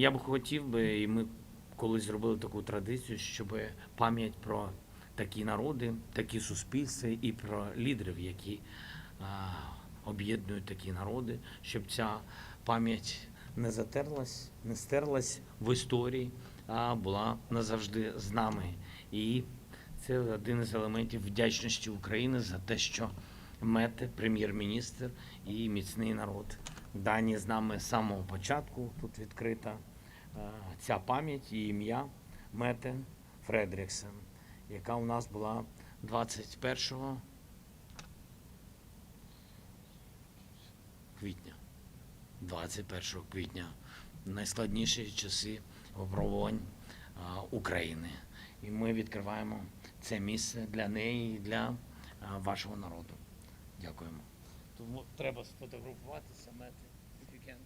я б хотів би, і ми колись зробили таку традицію, щоб пам'ять про такі народи, такі суспільства і про лідерів, які об'єднують такі народи, щоб ця пам'ять не затерлась, не стерлась в історії, а була назавжди з нами. І це один із елементів вдячності України за те, що Мете, прем'єр-міністр і міцний народ. Дані з нами з самого початку тут відкрита е, ця пам'ять і ім'я Мете Фредріксен, яка у нас була 21 квітня. 21 квітня найскладніші часи випробувань України. І ми відкриваємо це місце для неї і для вашого народу треба сфотографуватися, мети if you can.